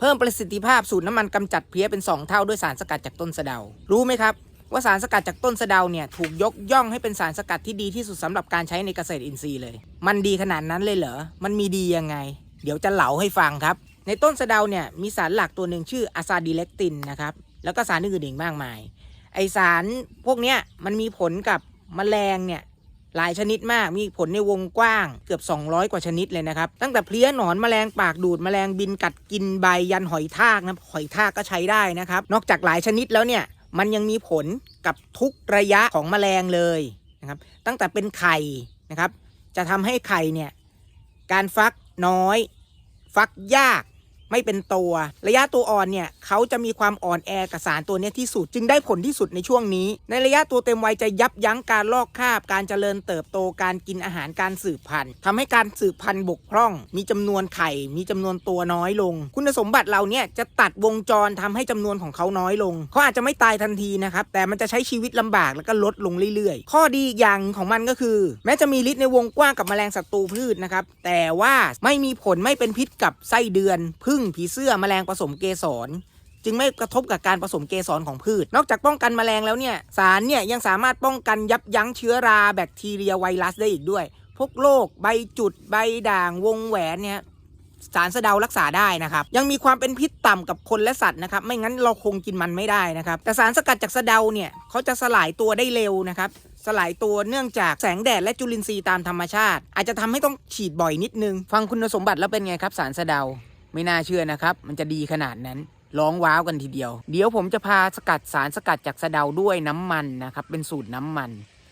เพิ่มประสิทธิภาพสูตรน้ำมันกำจัดเพลี้ยเป็น 2 เท่าด้วยสารสกัดจากต้นสะเดา รู้ไหมครับ ว่าสารสกัดจากต้นสะเดาเนี่ยถูกยกย่องให้เป็นสารสกัดที่ดีที่สุดสำหรับการใช้ในเกษตรอินทรีย์เลย มันดีขนาดนั้นเลยเหรอ มันมีดียังไง เดี๋ยวจะเหลาให้ฟังครับ ในต้นสะเดาเนี่ยมีสารหลักตัวหนึ่งชื่ออะซาดิเลกตินนะครับแล้วก็สารอื่นๆอีกมากมาย ไอสารพวกเนี้ยมันมีผลกับแมลงเนี่ย หลายชนิดมากมีผลในวงกว้างเกือบ 200 กว่าชนิดเลยนะครับ ตั้งแต่เพลี้ยหนอนแมลงปากดูดแมลงบินกัดกินใบยันหอยทากนะหอยทากก็ใช้ได้นะครับ นอกจากหลายชนิดแล้วเนี่ยมันยังมีผลกับทุกระยะของแมลงเลยนะครับ ตั้งแต่เป็นไข่นะครับ จะทำให้ไข่เนี่ยการฟักน้อย ฟักยาก ไม่เป็นตัว ระยะตัวอ่อนเนี่ยเขาจะมีความอ่อนแอกับสารตัวนี้ที่สุด จึงได้ผลที่สุดในช่วงนี้ ในระยะตัวเต็มวัยจะยับยั้งการลอกคราบ การเจริญเติบโตการกินอาหารการสืบพันธุ์ทำให้การสืบพันธุ์บกพร่อง มีจำนวนไข่ มีจำนวนตัวน้อยลง คุณสมบัติเราเนี่ยจะตัดวงจรทำให้จำนวนของเขาน้อยลงเขาอาจจะไม่ตายทันทีนะครับแต่มันจะใช้ชีวิตลำบากแล้วก็ลดลงเรื่อยๆ ข้อดีอีกอย่างของมันก็คือ แม้จะมีฤทธิ์ในวงกว้างกับแมลงศัตรูพืชนะครับแต่ว่าไม่มีผลไม่เป็นพิษกับไส้เดือนพึ่งผีเสื้อแมลงผสมเกสรจึงไม่กระทบกับการผสมเกสรของพืช นอกจากป้องกันแมลงแล้วเนี่ย สารเนี่ยยังสามารถป้องกันยับยั้งเชื้อราแบคทีเรียไวรัสได้อีกด้วย พวกโรคใบจุด ใบด่างวงแหวนเนี่ยสารสะเดารักษาได้นะครับ ยังมีความเป็นพิษต่ำกับคนและสัตว์นะครับ ไม่งั้นเราคงกินมันไม่ได้นะครับ แต่สารสกัดจากสะเดาเนี่ยเขาจะสลายตัวได้เร็วนะครับ สลายตัวเนื่องจากแสงแดดและจุลินทรีย์ตามธรรมชาติ อาจจะทำให้ต้องฉีดบ่อยนิดนึง ฟังคุณสมบัติแล้วเป็นไงครับสารสะเดา ไม่น่าเชื่อนะครับ มันจะดีขนาดนั้นร้องว้าวกันทีเดียว เดี๋ยวผมจะพาสกัดสารสกัดจากสะเดาด้วยน้ำมันนะครับ เป็นสูตรน้ำมัน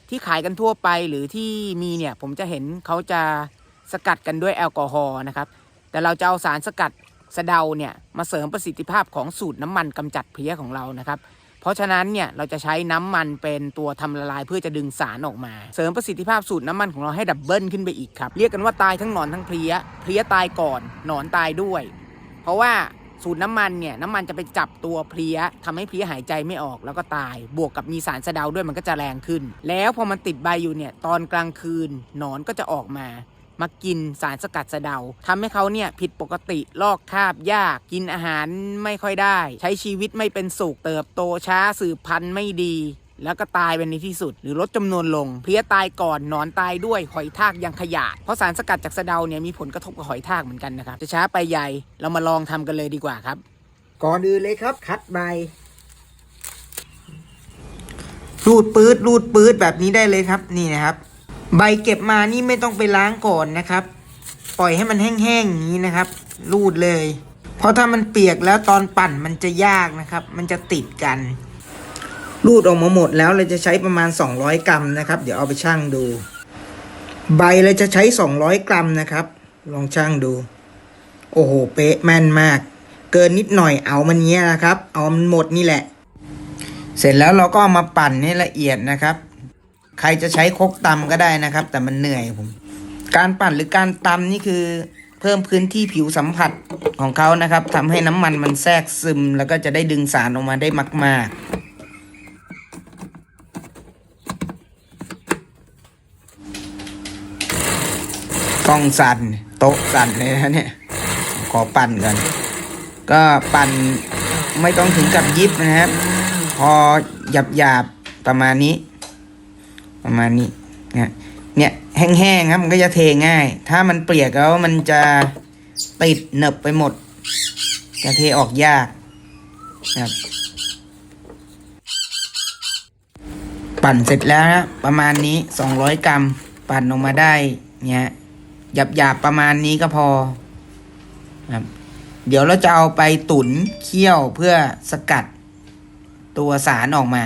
ที่ขายกันทั่วไปหรือที่มีเนี่ยผมจะเห็นเขาจะสกัดกันด้วยแอลกอฮอล์นะครับ แต่เราจะเอาสารสกัดสะเดาเนี่ยมาเสริมประสิทธิภาพของสูตรน้ำมันกำจัดเพลี้ยของเรานะครับ ราะฉะนั้นเนี่ยเราจะใช้น้ำมันเป็นตัวทำละลายเพื่อจะดึงสารออกมา เสริมประสิทธิภาพสูตรน้ำมันของเราให้ดับเบิลขึ้นไปอีกครับ เรียกกันว่าตายทั้งหนอนทั้งเพลี้ยเพลี้ยตายก่อนหนอนตายด้วย เพราะว่าสูตรน้ำมันเนี่ยน้ำมันจะไปจับตัวเพลี้ยทำให้เพลี้ยหายใจไม่ออกแล้วก็ตาย บวกกับมีสารสะเดาด้วยมันก็จะแรงขึ้น แล้วพอมันติดใบอยู่เนี่ยตอนกลางคืนหนอนก็จะออกมา มากินสารสกัดสะเดาทำให้เขาเนี่ยผิดปกติลอกคาบยากกินอาหารไม่ค่อยได้ ใช้ชีวิตไม่เป็นสุขเติบโตช้าสืบพันธุ์ไม่ดีแล้วก็ตายไปในที่สุด หรือลดจำนวนลง เพลี้ยตายก่อนนอนตายด้วยหอยทากยังขยาดเพราะสารสกัดจากสะเดาเนี่ยมีผลกระทบกับหอยทากเหมือนกันนะครับ จะช้าไปใหญ่เรามาลองทำกันเลยดีกว่าครับ ก่อนอื่นเลยครับ คัดใบรูดปืดรูดปืดแบบนี้ได้เลยครับนี่นะครับ ใบเก็บมานี่ไม่ต้องไปล้างก่อนนะครับ ปล่อยให้มันแห้งๆอย่างนี้นะครับ รูดเลย เพราะถ้ามันเปียกแล้วตอนปั่นมันจะยากนะครับ มันจะติดกัน รูดออกมาหมดแล้วเราจะใช้ประมาณ 200 กรัมนะครับ เดี๋ยวเอาไปชั่งดู ใบเราจะใช้ 200 กรัมนะครับ ลองชั่งดู โอ้โห เป๊ะแม่นมาก เกินนิดหน่อยเอามันเงี้ยนะครับ เอามันหมดนี่แหละ เสร็จแล้วเราก็เอามาปั่นให้ละเอียดนะครับ ใครจะใช้คกตำก็ได้นะครับ แต่มันเหนื่อยผม การปั่นหรือการตำนี่คือเพิ่มพื้นที่ผิวสัมผัสของเขานะครับทำให้น้ำมันมันแทรกซึม แล้วก็จะได้ดึงสารออกมาได้มาก ๆ กล้องสั่นโต๊ะสั่นเลยนะเนี่ย ขอปั่นก่อนก็ปั่นไม่ต้องถึงกับยิบนะครับ พอหยาบๆประมาณนี้ ประมาณนี้นะเนี่ยแห้งๆครับมันก็จะเทง่าย ถ้ามันเปียกแล้วมันจะติดเนบไปหมด จะเทออกยากนะครับปั่นเสร็จแล้วนะประมาณนี้สองร้อยกรัม ปั่นออกมาได้เนี่ยหยาบๆประมาณนี้ก็พอครับเดี๋ยวเราจะเอาไปตุ๋นเคี่ยวเพื่อสกัดตัวสารออกมา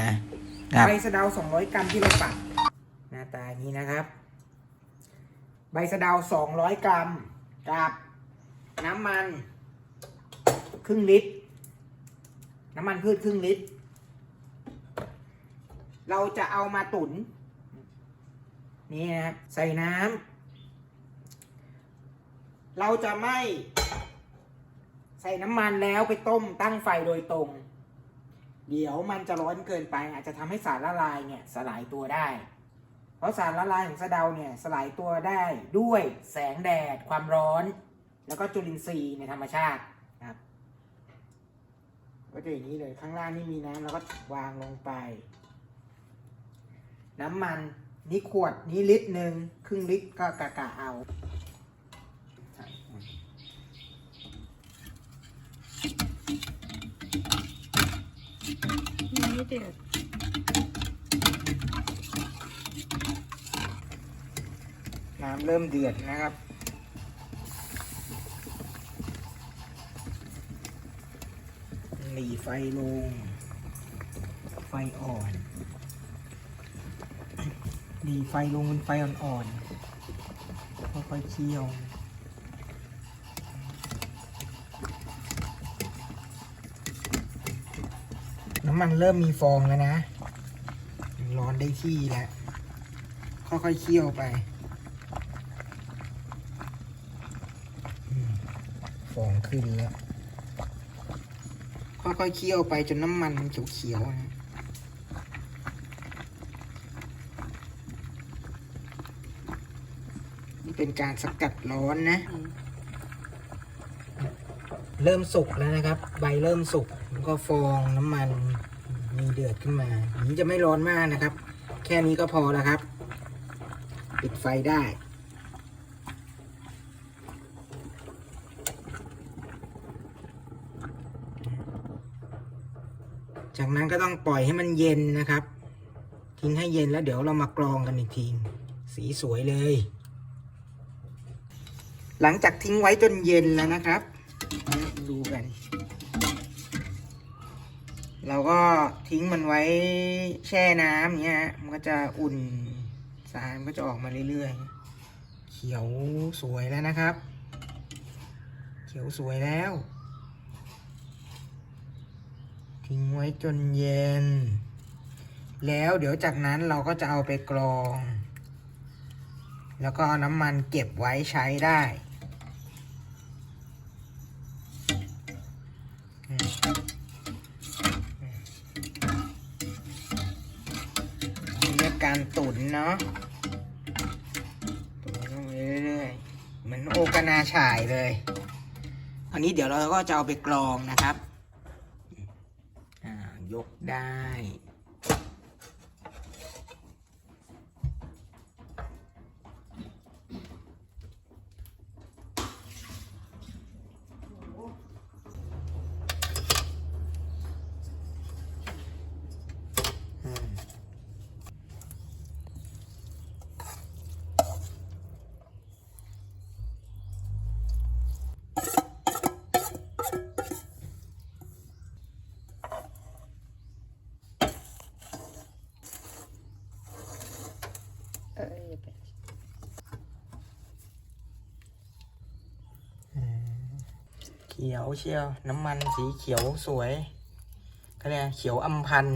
ครับใบสะเดา200 กรัมที่เราปั่น ตาอย่างนี้นะครับ ใบสะเดา200กรัมกับน้ำมัน ครึ่งลิตร น้ำมันพืชครึ่งลิตร เราจะเอามาตุนนี่นะครับใส่น้ำเราจะไม่ ใส่น้ำมันแล้วไปต้มตั้งไฟโดยตรง เดี๋ยวมันจะร้อนเกินไป อาจจะทำให้สารละลายเนี่ยสลายตัวได้ เพราะสารละลายของสะเดาเนี่ยสลายตัวได้ด้วยแสงแดดความร้อน แล้วก็จุลินทรีย์ในธรรมชาติครับ ก็จะอย่างนี้เลยข้างล่างนี่มีน้ำแล้วก็วางลงไป น้ำมันนี่ขวดนี้ลิตรหนึ่งครึ่งลิตรก็กะกะเอาไม่เดือด น้ำเริ่มเดือดนะครับ หลีไฟลง ไฟอ่อน หลีไฟลงเป็นไฟอ่อนๆ ค่อยๆเคี่ยวน้ำมันเริ่มมีฟองแล้วนะ ร้อนได้ที่แล้ว ค่อยๆเคี่ยวไป อืม ฟองขึ้นแล้ว ค่อยๆเคี่ยวไปจนน้ำมันมันเขียวๆนะนี่เป็นการสกัดร้อนนะ เริ่มสุกแล้วนะครับ ใบเริ่มสุกแล้วก็ฟองน้ำมันมีเดือดขึ้นมานนี้จะไม่ร้อนมากนะครับ แค่นี้ก็พอแล้วครับ ปิดไฟได้ จาก นั้นก็ต้องปล่อยให้มันเย็นนะครับ ทิ้งให้เย็นแล้วเดี๋ยวเรามากรองกันอีกที สีสวยเลย หลังจากทิ้งไว้จนเย็นแล้วนะครับ ดูกัน เราก็ทิ้งมันไว้แช่น้ำเงี้ยฮะมันก็จะอุ่นสารมันก็จะออกมาเรื่อยๆ เขียวสวยแล้วนะครับ เขียวสวยแล้ว ทิ้งไว้จนเย็น แล้วเดี๋ยวจากนั้นเราก็จะเอาไปกรอง แล้วก็เอาน้ำมันเก็บไว้ใช้ได้อืมนี่เรียกการตุ๋นเนาะตุ๋นลงไปเรื่อยๆ เหมือนโอกานาฉายเลย อันนี้เดี๋ยวเราก็จะเอาไปกรองนะครับ ยกได้ ขียวเชียว น้ำมันสีเขียวสวยก็เรียกเขียวอำพัน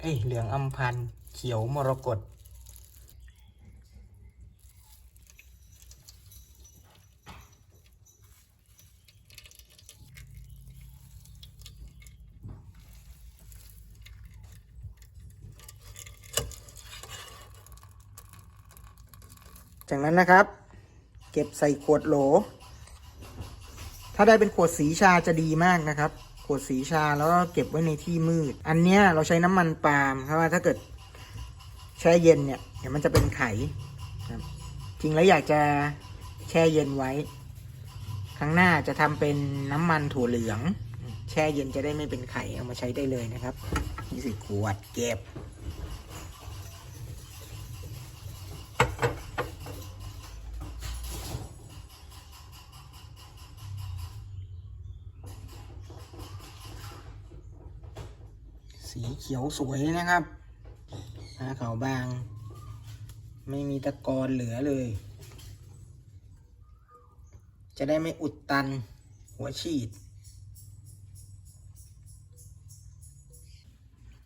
เอ้ยเหลืองอำพันเขียวมรกตจากนั้นนะครับ เก็บใส่ขวดโหล ถ้าได้เป็นขวดสีชาจะดีมากนะครับ ขวดสีชาแล้วก็เก็บไว้ในที่มืด อันเนี้ยเราใช้น้ำมันปาล์มเพราะว่าถ้าเกิดแช่เย็นเนี่ยเดี๋ยวมันจะเป็นไขครับจริงแล้วอยากจะแช่เย็นไว้ ครั้งหน้าจะทำเป็นน้ำมันถั่วเหลือง แช่เย็นจะได้ไม่เป็นไข่เอามาใช้ได้เลยนะครับนี่สิขวดเก็บ สีเขียวสวยนะครับหาขาวบาง ไม่มีตะกอนเหลือเลย จะได้ไม่อุดตันหัวฉีด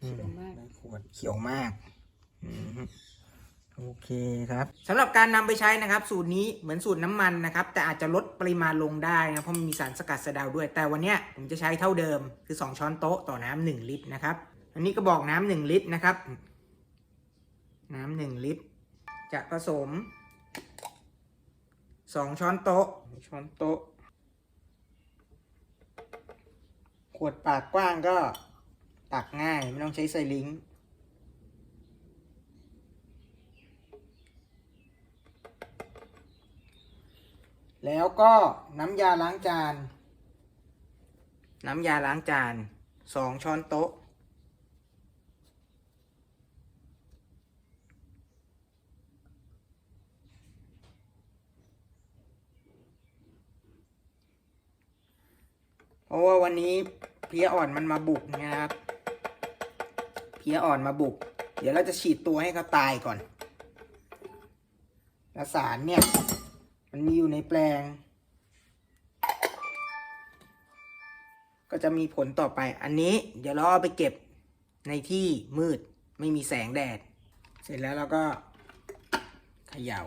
อืมได้ขวดเขียวมากอืมโอเคครับสำหรับการนำไปใช้นะครับ สูตรนี้เหมือนสูตรน้ำมันนะครับ แต่อาจจะลดปริมาณลงได้นะเพราะมันมีสารสกัดสะเดาด้วย แต่วันเนี้ยผมจะใช้เท่าเดิมคือ 2 ช้อนโต๊ะต่อน้ำหนึ่งลิตรนะครับ อันนี้ก็บอกน้ำหนึ่งลิตรนะครับ น้ำหนึ่งลิตร จะผสมสองช้อนโต๊ะ ช้อนโต๊ะ ขวดปากกว้างก็ตักง่ายไม่ต้องใช้ไซลิงแล้วก็น้ำยาล้างจาน น้ำยาล้างจานสองช้อนโต๊ะ เพราะว่าวันนี้เพี้ยอ่อนมันมาบุกนะครับเพี้ยอ่อนมาบุก เดี๋ยวเราจะฉีดตัวให้เขาตายก่อนแล้วสารเนี่ย มันมีอยู่ในแปลง ก็จะมีผลต่อไป อันนี้เดี๋ยวเราเอาไปเก็บในที่มืดไม่มีแสงแดด เสร็จแล้วเราก็เขย่า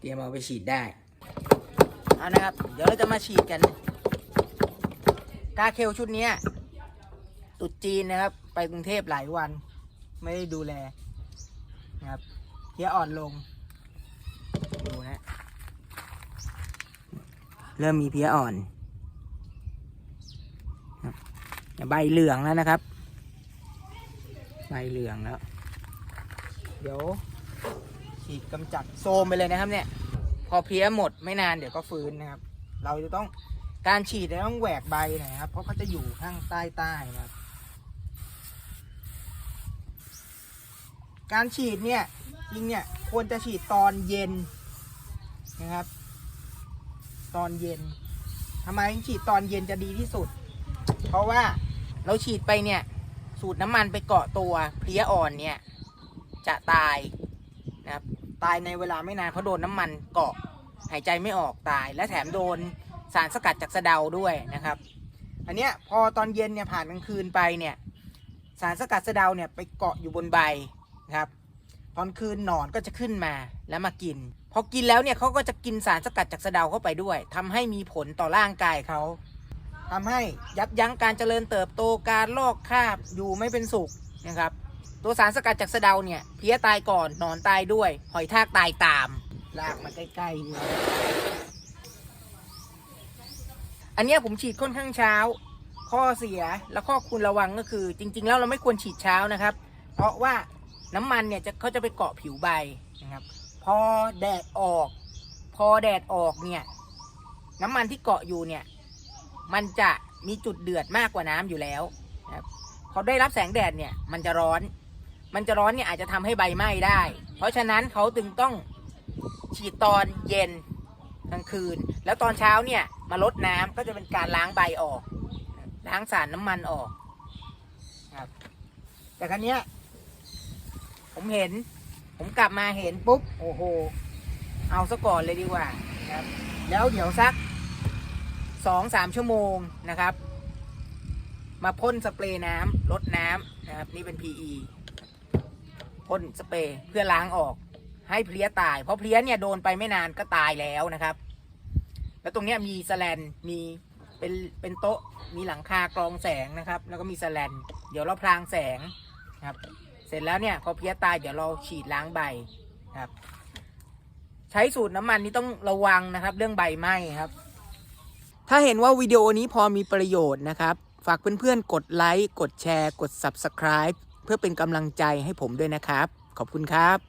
เตรียมเอาไปฉีดได้เอานะครับ เดี๋ยวเราจะมาฉีดกันกาเคลชุดนี้ตุดจีนนะครับ ไปกรุงเทพหลายวัน ไม่ได้ดูแลนะครับเพี้ยอ่อนลง ดูนะ เริ่มมีเพี้ยอ่อนใบเหลืองแล้วนะครับ ใบเหลืองแล้ว เดี๋ยว ฉีดกำจัดโซมไปเลยนะครับเนี่ย พอเพี้ยหมดไม่นานเดี๋ยวก็ฟื้นนะครับ เราจะต้องการฉีดเนี่ยต้องแหวกใบนะครับ เพราะเขาจะอยู่ข้างใต้ใต้นะครับ การฉีดเนี่ยจริงเนี่ยควรจะฉีดตอนเย็นนะครับ ตอนเย็นทำไมฉีดตอนเย็นจะดีที่สุด เพราะว่าเราฉีดไปเนี่ยสูตรน้ำมันไปเกาะตัวเพลี้ยอ่อนเนี่ย จะตายนะครับ ตายในเวลาไม่นานเพราะโดนน้ำมันเกาะหายใจไม่ออกตาย และแถมโดนสารสกัดจากสะเดาด้วยนะครับ อันเนี้ยพอตอนเย็นเนี่ยผ่านกลางคืนไปเนี่ยสารสกัดสะเดาเนี่ยไปเกาะอยู่บนใบนะครับ ตอนคืนหนอนก็จะขึ้นมาแล้วมากิน พอกินแล้วเนี่ยเขาก็จะกินสารสกัดจากสะเดาเข้าไปด้วยทำให้มีผลต่อร่างกายเขาทำให้ยับยั้งการเจริญเติบโตการลอกคราบอยู่ไม่เป็นสุขนะครับ ตัวสารสกัดจากสะเดาเนี่ยเพี้ยตายก่อนหนอนตายด้วย หอยทากตายตาม ลากมาใกล้ๆนี่อันนี้ผมฉีดค่อนข้างเช้า ข้อเสียและข้อควรระวังก็คือ จริง ๆ แล้วเราไม่ควรฉีดเช้านะครับ เพราะว่าน้ำมันเนี่ยจะเขาจะไปเกาะผิวใบนะครับ พอแดดออก พอแดดออกเนี่ยน้ำมันที่เกาะอยู่เนี่ย มันจะมีจุดเดือดมากกว่าน้ำอยู่แล้วนะครับพอได้รับแสงแดดเนี่ย มันจะร้อน มันจะร้อนเนี่ยอาจจะทำให้ใบไหม้ได้ เพราะฉะนั้นเขาจึงต้องฉีดตอนเย็นกลางคืน แล้วตอนเช้าเนี่ยมาลดน้ำก็จะเป็นการล้างใบออก ล้างสารน้ำมันออกครับแต่ครั้งนี้ยผมเห็น ผมกลับมาเห็นปุ๊บโอ้โหเอาซะก่อนเลยดีกว่าครับ แล้วเดี๋ยวสักสองสามชั่วโมงนะครับ มาพ่นสเปรย์น้ำลดน้ำนะครับ นี่เป็น PE พ่นสเปรย์เพื่อล้างออก ให้เพลี้ยตาย เพราะเพลี้ยเนี่ยโดนไปไม่นานก็ตายแล้วนะครับ แล้วตรงเนี้ยมีสแลนมีเป็นเป็นโต๊ะมีหลังคากรองแสงนะครับ แล้วก็มีสแลนเดี๋ยวเราพรางแสงครับ เสร็จแล้วเนี่ยพอเพลี้ยตายเดี๋ยวเราฉีดล้างใบครับ ใช้สูตรน้ำมันนี่ต้องระวังนะครับ เรื่องใบไหม้ครับ ถ้าเห็นว่าวิดีโอนี้พอมีประโยชน์นะครับ ฝากเพื่อนๆกดไลค์กดแชร์ กด Subscribe เพื่อเป็นกำลังใจให้ผมด้วยนะครับ ขอบคุณครับ